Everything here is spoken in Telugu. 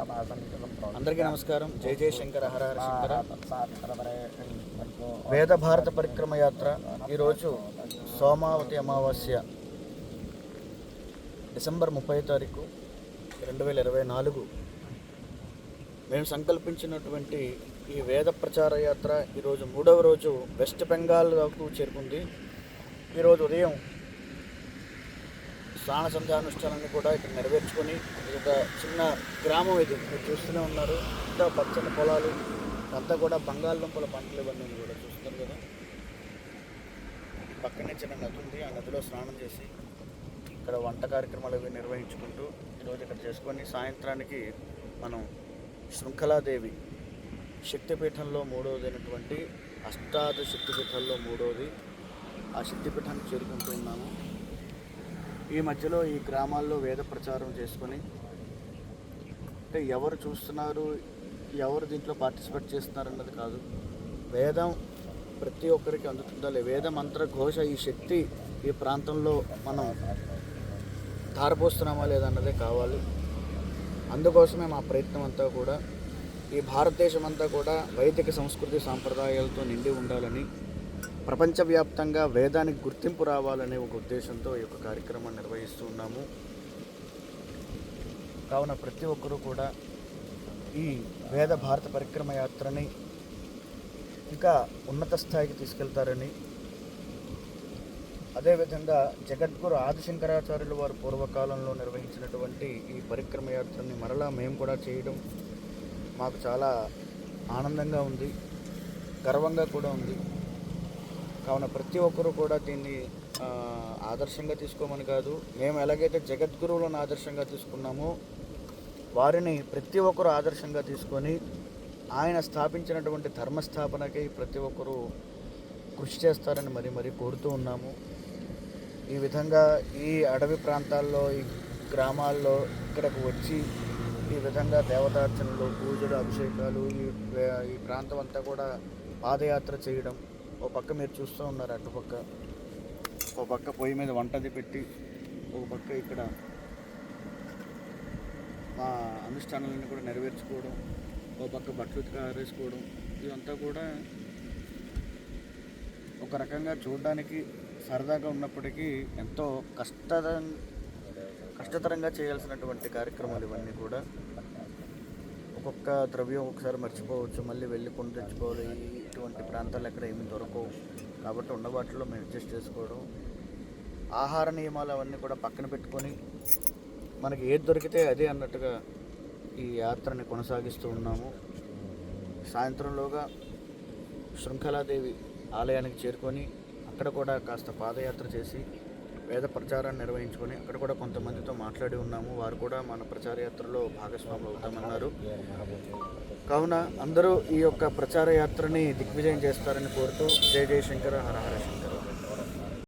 అందరికీ నమస్కారం. జై జై శంకర హర హర శంకర. వేద వేద భారత పరిక్రమ యాత్ర. ఈరోజు సోమావతి అమావాస్య డిసెంబర్ ముప్పై తారీఖు రెండు వేల ఇరవై నాలుగు. మేము సంకల్పించినటువంటి ఈ వేద ప్రచార యాత్ర ఈరోజు మూడవ రోజు వెస్ట్ బెంగాల్కు చేరుకుంది. ఈరోజు ఉదయం స్నాన సంధ్యానుష్ఠానాన్ని కూడా ఇక్కడ నెరవేర్చుకొని ఇది ఒక చిన్న గ్రామం ఇది. మీరు చూస్తూనే ఉన్నారు. ఇంకా పచ్చని పొలాలు అంతా కూడా బంగాళదుంపల పంటలు ఇవన్నీ కూడా చూస్తున్నారు కదా. పక్కనే చిన్న నది ఉంది. ఆ నదిలో స్నానం చేసి ఇక్కడ వంట కార్యక్రమాలు అవి నిర్వహించుకుంటూ ఈరోజు ఇక్కడ చేసుకొని సాయంత్రానికి మనం శృంఖలాదేవి శక్తిపీఠంలో మూడవది అయినటువంటి అష్టాద శక్తిపీఠాల్లో మూడవది. ఆ శక్తిపీఠానికి చేరుకుంటూ ఉన్నాము. ఈ మధ్యలో ఈ గ్రామాల్లో వేద ప్రచారం చేసుకొని అంటే ఎవరు చూస్తున్నారు ఎవరు దీంట్లో పార్టిసిపేట్ చేస్తున్నారు అన్నది కాదు. వేదం ప్రతి ఒక్కరికి అందుతుందా లే? వేద మంత్ర ఘోష ఈ శక్తి ఈ ప్రాంతంలో మనం ధారపోస్తున్నామా లేదా అన్నదే కావాలి. అందుకోసమే మా ప్రయత్నం అంతా కూడా ఈ భారతదేశం అంతా కూడా వైదిక సంస్కృతి సాంప్రదాయాలతో నిండి ఉండాలని ప్రపంచవ్యాప్తంగా వేదానికి గుర్తింపు రావాలనే ఒక ఉద్దేశంతో ఈ యొక్క కార్యక్రమాన్ని నిర్వహిస్తూ ఉన్నాము. కావున ప్రతి ఒక్కరూ కూడా ఈ వేద భారత పరిక్రమ యాత్రని ఇంకా ఉన్నత స్థాయికి తీసుకెళ్తారని అదేవిధంగా జగద్గురు ఆదిశంకరాచార్యులు వారు పూర్వకాలంలో నిర్వహించినటువంటి ఈ పరిక్రమ యాత్రని మరలా మేము కూడా చేయడం మాకు చాలా ఆనందంగా ఉంది గర్వంగా కూడా ఉంది. కావున ప్రతి ఒక్కరూ కూడా దీన్ని ఆదర్శంగా తీసుకోమని కాదు మేము ఎలాగైతే జగద్గురువులను ఆదర్శంగా తీసుకున్నామో వారిని ప్రతి ఒక్కరూ ఆదర్శంగా తీసుకొని ఆయన స్థాపించినటువంటి ధర్మస్థాపనకి ప్రతి ఒక్కరూ కృషి చేస్తారని మరి మరి కోరుతూ ఉన్నాము. ఈ విధంగా ఈ అడవి ప్రాంతాల్లో ఈ గ్రామాల్లో ఇక్కడకు వచ్చి ఈ విధంగా దేవతార్చనలు పూజలు అభిషేకాలు ఈ ఈ ప్రాంతం అంతా కూడా పాదయాత్ర చేయడం ఓ పక్క మీరు చూస్తూ ఉన్నారు అటుపక్క ఓ పక్క పొయ్యి మీద వంటది పెట్టి ఒక పక్క ఇక్కడ మా అనుష్ఠానాలన్నీ కూడా నెరవేర్చుకోవడం ఓ పక్క బట్టలు ఆరేసుకోవడం ఇదంతా కూడా ఒక రకంగా చూడడానికి సరదాగా ఉన్నప్పటికీ ఎంతో కష్టత కష్టతరంగా చేయాల్సినటువంటి కార్యక్రమాలు ఇవన్నీ కూడా. ఒక్కొక్క ద్రవ్యం ఒకసారి మర్చిపోవచ్చు మళ్ళీ వెళ్ళి కొని తెచ్చుకోవాలి. ఇటువంటి ప్రాంతాలు ఎక్కడ ఏమి దొరకవు. కాబట్టి ఉన్న వాటిలో మేము అడ్జస్ట్ చేసుకోవడం. ఆహార నియమాలు అవన్నీ కూడా పక్కన పెట్టుకొని మనకి ఏది దొరికితే అదే అన్నట్టుగా ఈ యాత్రని కొనసాగిస్తూ ఉన్నాము. సాయంత్రంలోగా శృంఖలాదేవి ఆలయానికి చేరుకొని అక్కడ కూడా కాస్త పాదయాత్ర చేసి వేద ప్రచారాన్ని నిర్వహించుకొని అక్కడ కూడా కొంతమందితో మాట్లాడి ఉన్నాము. వారు కూడా మన ప్రచార యాత్రలో భాగస్వాములు అవుతామన్నారు. కావున అందరూ ఈ యొక్క ప్రచార యాత్రని దిగ్విజయం చేస్తారని కోరుతూ జై జై శంకర హర హర శంకర.